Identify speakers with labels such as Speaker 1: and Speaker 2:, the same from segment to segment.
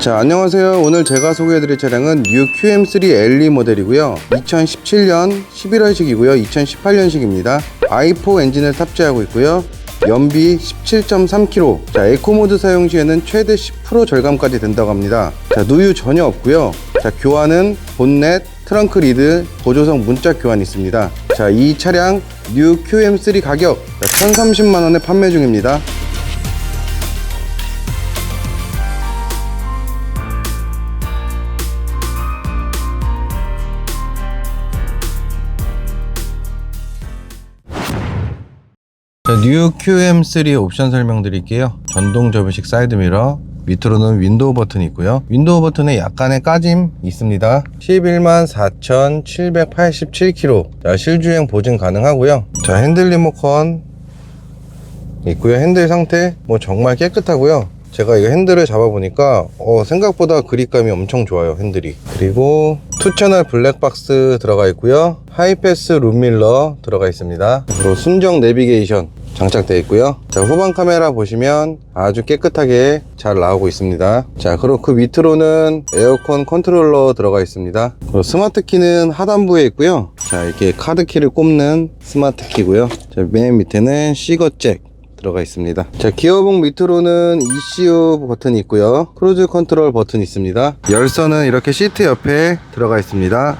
Speaker 1: 자 안녕하세요. 오늘 제가 소개해드릴 차량은 뉴 QM3 LE 모델이고요. 2017년 11월식이고요. 2018년식입니다. i4 엔진을 탑재하고 있고요. 연비 17.3km 자 에코모드 사용 시에는 최대 10% 절감까지 된다고 합니다. 자 누유 전혀 없고요. 자 교환은 본넷 트렁크 리드 보조석 문자 교환이 있습니다. 자 이 차량 뉴 QM3 가격 1030만원에 판매 중입니다 자, 뉴 QM3 옵션 설명드릴게요. 전동 접이식 사이드미러, 밑으로는 윈도우 버튼이 있고요. 윈도우 버튼에 약간의 까짐 있습니다. 11만 4,787km. 자, 실주행 보증 가능하고요. 자, 핸들 리모컨 있고요. 핸들 상태 뭐 정말 깨끗하고요. 제가 이거 핸들을 잡아보니까 어, 생각보다 그립감이 엄청 좋아요 핸들이 그리고 투 채널 블랙박스 들어가 있고요 하이패스 룸밀러 들어가 있습니다 그리고 순정 내비게이션 장착되어 있고요 자 후방 카메라 보시면 아주 깨끗하게 잘 나오고 있습니다 자 그리고 그 밑으로는 에어컨 컨트롤러 들어가 있습니다 그리고 스마트 키는 하단부에 있고요 자 이렇게 카드 키를 꼽는 스마트 키고요 자맨 밑에는 시거잭 들어가 있습니다. 자, 기어봉 밑으로는 ECU 버튼이 있고요. 크루즈 컨트롤 버튼이 있습니다. 열선은 이렇게 시트 옆에 들어가 있습니다.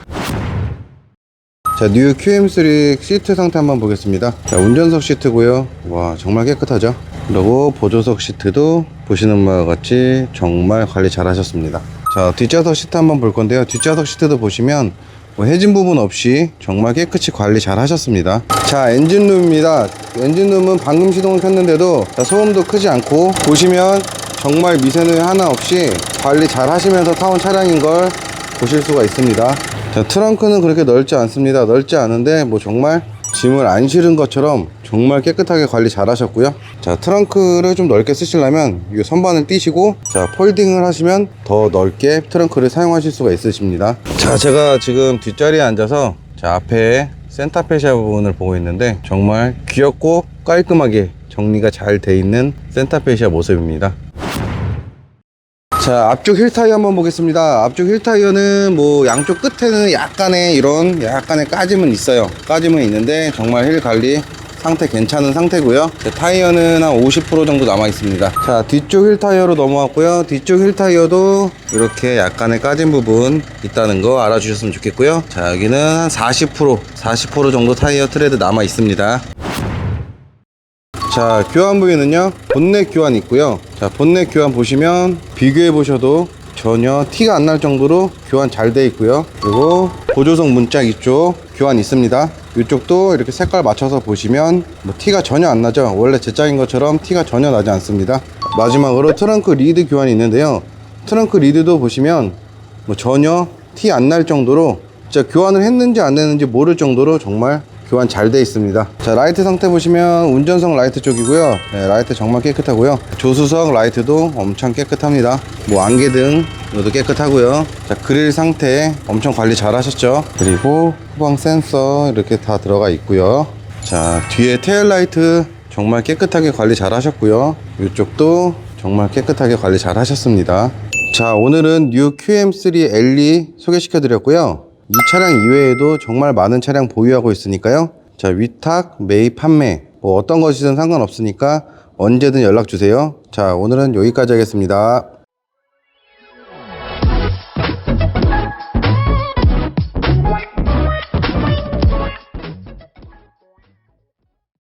Speaker 1: 자, 뉴 QM3 시트 상태 한번 보겠습니다. 자, 운전석 시트고요. 와, 정말 깨끗하죠? 그리고 보조석 시트도 보시는 바와 같이 정말 관리 잘 하셨습니다. 자, 뒷좌석 시트 한번 볼 건데요. 뒷좌석 시트도 보시면 뭐 해진 부분 없이 정말 깨끗이 관리 잘 하셨습니다. 자, 엔진룸입니다. 엔진룸은 방금 시동을 켰는데도 자, 소음도 크지 않고 보시면 정말 미세누이 하나 없이 관리 잘 하시면서 타온 차량인 걸 보실 수가 있습니다. 자, 트렁크는 그렇게 넓지 않습니다. 넓지 않은데 뭐 정말 짐을 안 실은 것처럼 정말 깨끗하게 관리 잘 하셨고요. 자, 트렁크를 좀 넓게 쓰시려면 이 선반을 띄시고 자, 폴딩을 하시면 더 넓게 트렁크를 사용하실 수가 있으십니다. 자, 제가 지금 뒷자리에 앉아서 자, 앞에 센터페시아 부분을 보고 있는데 정말 귀엽고 깔끔하게 정리가 잘 돼 있는 센터페시아 모습입니다. 자 앞쪽 힐 타이어 한번 보겠습니다. 앞쪽 힐 타이어는 뭐 양쪽 끝에는 약간의 이런 약간의 까짐은 있어요. 까짐은 있는데 정말 힐 관리 상태 괜찮은 상태고요. 자, 타이어는 한 50% 정도 남아 있습니다. 자 뒤쪽 힐 타이어로 넘어왔고요. 뒤쪽 힐 타이어도 이렇게 약간의 까진 부분 있다는 거 알아주셨으면 좋겠고요. 자 여기는 한 40% 40% 정도 타이어 트레드 남아 있습니다 자 교환 부위는요? 본넷 교환 있고요. 자 본넷 교환 보시면 비교해 보셔도 전혀 티가 안 날 정도로 교환 잘 돼 있고요. 그리고 보조석 문짝 이쪽 교환 있습니다. 이쪽도 이렇게 색깔 맞춰서 보시면 뭐 티가 전혀 안 나죠? 원래 제 짝인 것처럼 티가 전혀 나지 않습니다. 마지막으로 트렁크 리드 교환이 있는데요. 트렁크 리드도 보시면 뭐 전혀 티 안 날 정도로 진짜 교환을 했는지 안 했는지 모를 정도로 정말 교환 잘 돼 있습니다. 자 라이트 상태 보시면 운전석 라이트 쪽이고요. 네, 라이트 정말 깨끗하고요. 조수석 라이트도 엄청 깨끗합니다. 뭐 안개등 이것도 깨끗하고요. 자 그릴 상태 엄청 관리 잘 하셨죠? 그리고 후방 센서 이렇게 다 들어가 있고요. 자 뒤에 테일 라이트 정말 깨끗하게 관리 잘 하셨고요. 이쪽도 정말 깨끗하게 관리 잘 하셨습니다. 자 오늘은 뉴 QM3 LE 소개시켜 드렸고요 이 차량 이외에도 정말 많은 차량 보유하고 있으니까요. 자 위탁 매입 판매 뭐 어떤 것이든 상관없으니까 언제든 연락 주세요. 자 오늘은 여기까지 하겠습니다